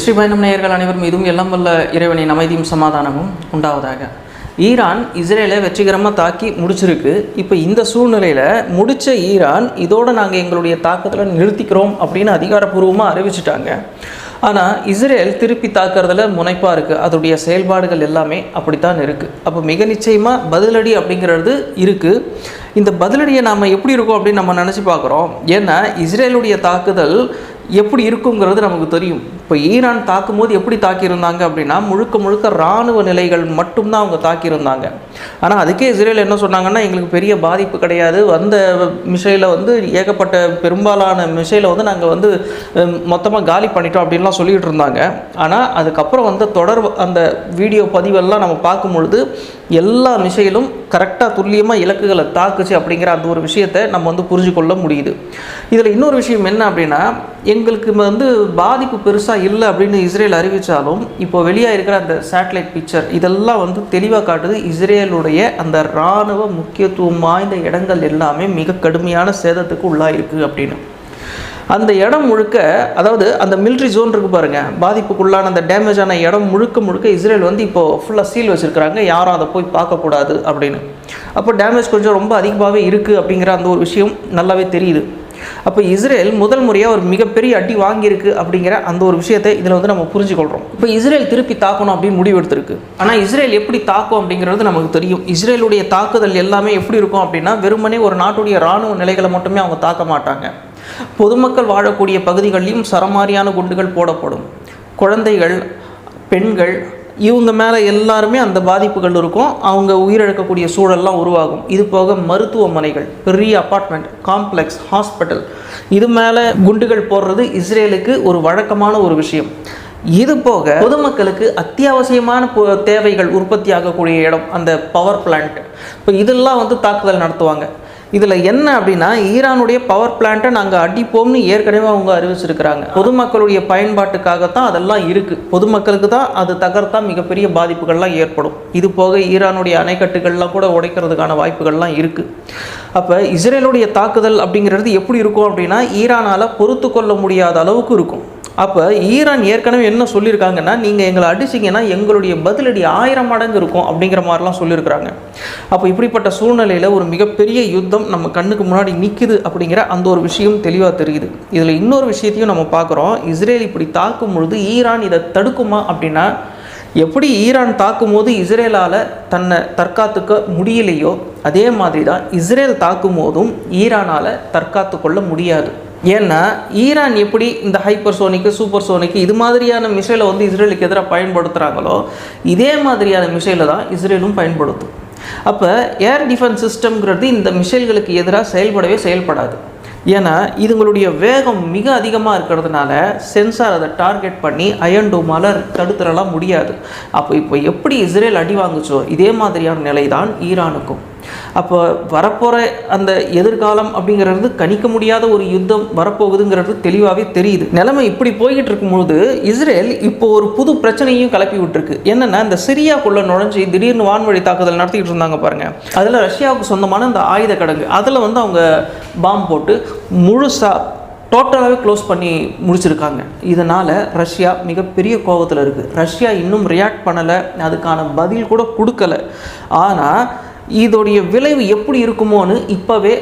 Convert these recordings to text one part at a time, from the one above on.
ஸ்ரீபயணம் நேயர்கள் அனைவரும் இதுவும் எல்லாம் வல்ல இறைவனின் அமைதியும் சமாதானமும் உண்டாவதாக. ஈரான் இஸ்ரேலை வெற்றிகரமாக தாக்கி முடிச்சிருக்கு. இப்போ இந்த சூழ்நிலையில் முடித்த ஈரான் இதோடு நாங்கள் எங்களுடைய தாக்கத்தில் நிறுத்திக்கிறோம் அப்படின்னு அதிகாரப்பூர்வமாக அறிவிச்சிட்டாங்க. ஆனால் இஸ்ரேல் திருப்பி தாக்குறதுல முனைப்பாக இருக்குது அதோடைய செயல்பாடுகள் எல்லாமே அப்படித்தான் இருக்குது அப்போ மிக நிச்சயமாக பதிலடி அப்படிங்கிறது இருக்குது இந்த பதிலடியை நாம் எப்படி இருக்கோம் அப்படின்னு நம்ம நினச்சி பார்க்குறோம். ஏன்னா இஸ்ரேலுடைய தாக்குதல் எப்படி இருக்குங்கிறது நமக்கு தெரியும். இப்போ ஈரான் தாக்கும்போது எப்படி தாக்கியிருந்தாங்க அப்படின்னா முழுக்க முழுக்க இராணுவ நிலைகள் மட்டும்தான் அவங்க தாக்கியிருந்தாங்க. ஆனால் அதுக்கே இஸ்ரேல் என்ன சொன்னாங்கன்னா எங்களுக்கு பெரிய பாதிப்பு கிடையாது. வந்த மிசைலை வந்து ஏகப்பட்ட பெரும்பாலான மிசைலை வந்து நாங்கள் வந்து மொத்தமாக காலி பண்ணிட்டோம் அப்படின்லாம் சொல்லிகிட்டு இருந்தாங்க. ஆனால் அதுக்கப்புறம் வந்து தொடர் அந்த வீடியோ பதிவெல்லாம் நம்ம பார்க்கும் பொழுது எல்லா மிசைலும் கரெக்டாக துல்லியமாக இலக்குகளை தாக்குச்சு அப்படிங்கிற அந்த ஒரு விஷயத்தை நம்ம வந்து புரிஞ்சு கொள்ள முடியுது. இதில் இன்னொரு விஷயம் என்ன அப்படின்னா எங்களுக்கு வந்து பாதிப்பு பெருசாக இல்லை அப்படின்னு இஸ்ரேல் அறிவித்தாலும் இப்போ வெளியாக இருக்கிற அந்த சேட்டலைட் பிக்சர் இதெல்லாம் வந்து தெளிவாக காட்டுது இஸ்ரேலுடைய அந்த இராணுவ முக்கியத்துவம் வாய்ந்த இடங்கள் எல்லாமே மிக கடுமையான சேதத்துக்கு உள்ளாயிருக்கு அப்படின்னு. அந்த இடம் முழுக்க அதாவது அந்த மிலிட்ரி ஜோன் இருக்கு பாருங்கள் பாதிப்புக்குள்ளான அந்த டேமேஜ் ஆன இடம் முழுக்க முழுக்க இஸ்ரேல் வந்து இப்போது ஃபுல்லாக சீல் வச்சுருக்கிறாங்க யாரும் அதை போய் பார்க்கக்கூடாது அப்படின்னு. அப்போ டேமேஜ் கொஞ்சம் ரொம்ப அதிகமாகவே இருக்குது அப்படிங்கிற அந்த ஒரு விஷயம் நல்லாவே தெரியுது. அப்போ இஸ்ரேல் முதல் முறையாக ஒரு மிகப்பெரிய அடி வாங்கியிருக்கு அப்படிங்கிற அந்த ஒரு விஷயத்தை இதில் வந்து நம்ம புரிஞ்சுக்கொள்கிறோம் இப்போ இஸ்ரேல் திருப்பி தாக்கணும் அப்படின்னு முடிவெடுத்திருக்கு ஆனால் இஸ்ரேல் எப்படி தாக்கும் அப்படிங்கிறது நமக்கு தெரியும். இஸ்ரேலுடைய தாக்குதல் எல்லாமே எப்படி இருக்கும் அப்படின்னா வெறுமனே ஒரு நாட்டுடைய இராணுவ நிலைகளை மட்டுமே அவங்க தாக்க மாட்டாங்க. பொதுமக்கள் வாழக்கூடிய பகுதிகளிலும் சரமாரியான குண்டுகள் போடப்படும். குழந்தைகள் பெண்கள் இவங்க மேலே எல்லாருமே அந்த பாதிப்புகள் இருக்கும். அவங்க உயிரிழக்கக்கூடிய சூழல்லாம் உருவாகும். இது போக மருத்துவமனைகள் பெரிய அப்பார்ட்மெண்ட் காம்ப்ளெக்ஸ் ஹாஸ்பிட்டல் இது மேலே குண்டுகள் போடுறது இஸ்ரேலுக்கு ஒரு வழக்கமான ஒரு விஷயம். இது போக பொதுமக்களுக்கு அத்தியாவசியமான தேவைகள் உற்பத்தி ஆகக்கூடிய இடம் அந்த பவர் பிளான்ட் இப்போ இதெல்லாம் வந்து தாக்குதல் நடத்துவாங்க. இதில் என்ன அப்படின்னா ஈரானுடைய பவர் பிளான்ட்டை நாங்கள் அடிப்போம்னு ஏற்கனவே அவங்க அறிவிச்சிருக்கிறாங்க. பொதுமக்களுடைய பயன்பாட்டுக்காகத்தான் அதெல்லாம் இருக்குது பொதுமக்களுக்கு தான் அது தகர்த்தா மிகப்பெரிய பாதிப்புகள்லாம் ஏற்படும். இது போக ஈரானுடைய அணைக்கட்டுகள்லாம் கூட உடைக்கிறதுக்கான வாய்ப்புகள்லாம் இருக்குது அப்போ இஸ்ரேலுடைய தாக்குதல் அப்படிங்கிறது எப்படி இருக்கும் அப்படின்னா ஈரானால் பொறுத்து கொள்ள முடியாத அளவுக்கு இருக்கும். அப்போ ஈரான் ஏற்கனவே என்ன சொல்லியிருக்காங்கன்னா நீங்கள் எங்களை அடிச்சிங்கன்னா எங்களுடைய பதிலடி ஆயிரம் மடங்கு இருக்கும் அப்படிங்கிற மாதிரிலாம் சொல்லியிருக்கிறாங்க. அப்போ இப்படிப்பட்ட சூழ்நிலையில் ஒரு மிகப்பெரிய யுத்தம் நம்ம கண்ணுக்கு முன்னாடி நிற்குது அப்படிங்கிற அந்த ஒரு விஷயம் தெளிவாக தெரியுது. இதில் இன்னொரு விஷயத்தையும் நம்ம பார்க்குறோம். இஸ்ரேல் இப்படி தாக்கும் பொழுது ஈரான் இதை தடுக்குமா அப்படின்னா எப்படி ஈரான் தாக்கும் போது இஸ்ரேலால் தன்னை தற்காத்துக்க முடியலையோ அதே மாதிரி தான் இஸ்ரேல் தாக்கும் போதும் ஈரானால் தற்காத்து கொள்ள முடியாது. ஏன்னா ஈரான் எப்படி இந்த ஹைப்பர் சோனிக்கு சூப்பர் சோனிக்கு இது மாதிரியான மிசைலை வந்து இஸ்ரேலுக்கு எதிராக பயன்படுத்துகிறாங்களோ இதே மாதிரியான மிசைலை தான் இஸ்ரேலும் பயன்படுத்தும். அப்போ ஏர் டிஃபென்ஸ் சிஸ்டம்ங்கிறது இந்த மிசைல்களுக்கு எதிராக செயல்படவே செயல்படாது. ஏன்னா இதுங்களுடைய வேகம் மிக அதிகமாக இருக்கிறதுனால சென்சார் அதை டார்கெட் பண்ணி அயன் டோமால் தடுத்துடலாம் முடியாது. அப்போ இப்போ எப்படி இஸ்ரேல் அடி வாங்குச்சோ இதே மாதிரியான நிலை தான் ஈரானுக்கும். அப்போ வரப்போகிற அந்த எதிர்காலம் அப்படிங்கிறது கணிக்க முடியாத ஒரு யுத்தம் வரப்போகுதுங்கிறது தெளிவாகவே தெரியுது. நிலைமை இப்படி போய்கிட்டு இருக்கும்போது இஸ்ரேல் இப்போ ஒரு புது பிரச்சனையும் கிளப்பி விட்டுருக்கு. என்னென்னா இந்த சிரியாக்குள்ளே நுழைஞ்சு திடீர்னு வான்வழி தாக்குதல் நடத்திக்கிட்டு இருந்தாங்க பாருங்க. அதில் ரஷ்யாவுக்கு சொந்தமான இந்த ஆயுத கடங்கு. அதில் வந்து அவங்க பாம் போட்டு முழுசாக டோட்டலாகவே க்ளோஸ் பண்ணி முடிச்சிருக்காங்க. இதனால் ரஷ்யா மிகப்பெரிய கோபத்தில் இருக்குது ரஷ்யா இன்னும் ரியாக்ட் பண்ணலை. அதுக்கான பதில் கூட கொடுக்கல. ஆனால் இதோடைய விளைவு எப்படி இருக்குமோன்னு இப்போவே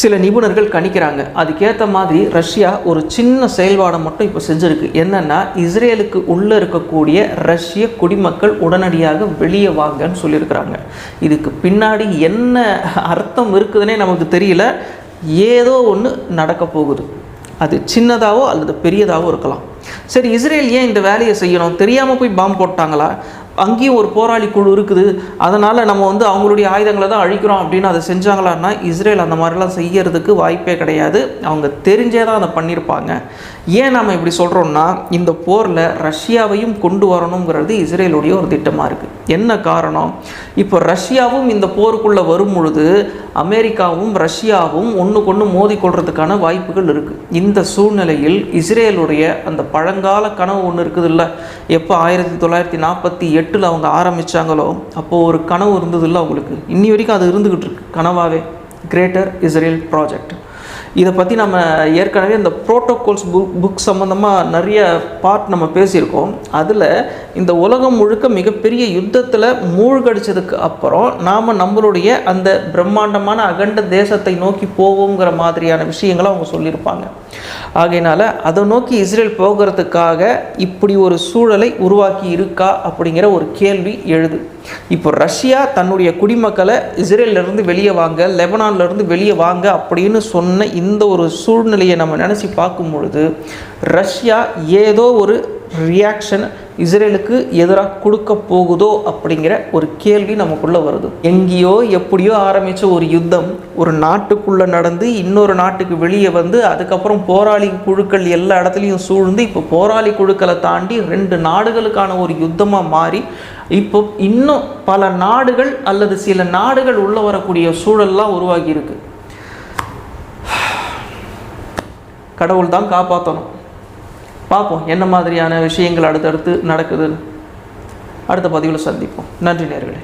சில நிபுணர்கள் கணிக்கிறாங்க. அதுக்கேற்ற மாதிரி ரஷ்யா ஒரு சின்ன செயல்பாடை மட்டும் இப்போ செஞ்சுருக்கு. என்னென்னா இஸ்ரேலுக்கு உள்ளே இருக்கக்கூடிய ரஷ்ய குடிமக்கள் உடனடியாக வெளியே வாங்கன்னு சொல்லியிருக்கிறாங்க. இதுக்கு பின்னாடி என்ன அர்த்தம் இருக்குதுன்னே நமக்கு தெரியல. ஏதோ ஒன்று நடக்க போகுது. அது சின்னதாகவோ அல்லது பெரியதாகவோ இருக்கலாம். சரி இஸ்ரேல் ஏன் இந்த வேலையை செய்யணும்? தெரியாமல் போய் பாம்பு போட்டாங்களா? அங்கேயும் ஒரு போராளி குழு இருக்குது. அதனால் நம்ம வந்து அவங்களுடைய ஆயுதங்களை தான் அழிக்கிறோம் அப்படின்னு அதை செஞ்சாங்களான்னா இஸ்ரேல் அந்த மாதிரிலாம் செய்யறதுக்கு வாய்ப்பே கிடையாது. அவங்க தெரிஞ்சே தான் அதை பண்ணியிருப்பாங்க. ஏன் நம்ம இப்படி சொல்கிறோம்னா இந்த போரில் ரஷ்யாவையும் கொண்டு வரணுங்கிறது இஸ்ரேலுடைய ஒரு திட்டமாக இருக்குது என்ன காரணம்? இப்போ ரஷ்யாவும் இந்த போருக்குள்ளே வரும் பொழுது அமெரிக்காவும் ரஷ்யாவும் ஒன்றுக்கு ஒன்று மோதிக்கொள்றதுக்கான வாய்ப்புகள் இருக்குது இந்த சூழ்நிலையில் இஸ்ரேலுடைய அந்த பழங்கால கனவு ஒன்று இருக்குது இல்லை எப்போ ஆயிரத்தி தொள்ளாயிரத்தி நாற்பத்தி எட்டு எட்டில் அவங்க ஆரம்பித்தாங்களோ அப்போது ஒரு கனவு இருந்தது இல்லை அவங்களுக்கு. இன்னி வரைக்கும் அது இருந்துக்கிட்டு இருக்கு. கனவாகவே கிரேட்டர் இஸ்ரேல் ப்ராஜெக்ட் இதை பற்றி நம்ம ஏற்கனவே இந்த ப்ரோட்டோகால்ஸ் புக் புக் சம்மந்தமாக நிறைய பார்ட் நம்ம பேசியிருக்கோம். அதில் இந்த உலகம் முழுக்க மிகப்பெரிய யுத்தத்தில் மூழ்கடிச்சதுக்கு அப்புறம் நாம் நம்மளுடைய அந்த பிரம்மாண்டமான அகண்ட தேசத்தை நோக்கி போவோங்கிற மாதிரியான விஷயங்களை அவங்க சொல்லியிருப்பாங்க. ஆகையினால அதை நோக்கி இஸ்ரேல் போகிறதுக்காக இப்படி ஒரு சூழலை உருவாக்கி இருக்கா அப்படிங்கிற ஒரு கேள்வி எழுது. இப்போ ரஷ்யா தன்னுடைய குடிமக்களை இஸ்ரேல்ல இருந்து வெளியே வாங்க லெபனான்லேருந்து வெளியே வாங்க அப்படின்னு சொன்ன இந்த ஒரு சூழ்நிலையை நம்ம நினச்சி பார்க்கும் பொழுது ரஷ்யா ஏதோ ஒரு ரியாக்ஷன் இஸ்ரேலுக்கு எதிராக கொடுக்க போகுதோ அப்படிங்கிற ஒரு கேள்வி நமக்குள்ளே வருது. எங்கேயோ எப்படியோ ஆரம்பித்த ஒரு யுத்தம் ஒரு நாட்டுக்குள்ளே நடந்து இன்னொரு நாட்டுக்கு வெளியே வந்து அதுக்கப்புறம் போராளி குழுக்கள் எல்லா இடத்துலையும் சூழ்ந்து இப்போ போராளி குழுக்களை தாண்டி ரெண்டு நாடுகளுக்கான ஒரு யுத்தமாக மாறி இப்போ இன்னும் பல நாடுகள் அல்லது சில நாடுகள் உள்ளே வரக்கூடிய சூழல்லாம் உருவாகியிருக்கு கடவுள் தான் காப்பாற்றணும் பார்ப்போம் என்ன மாதிரியான விஷயங்கள் அடுத்தடுத்து நடக்குதுன்னு. அடுத்த பதிவில் சந்திப்போம். நன்றி நேர்களே.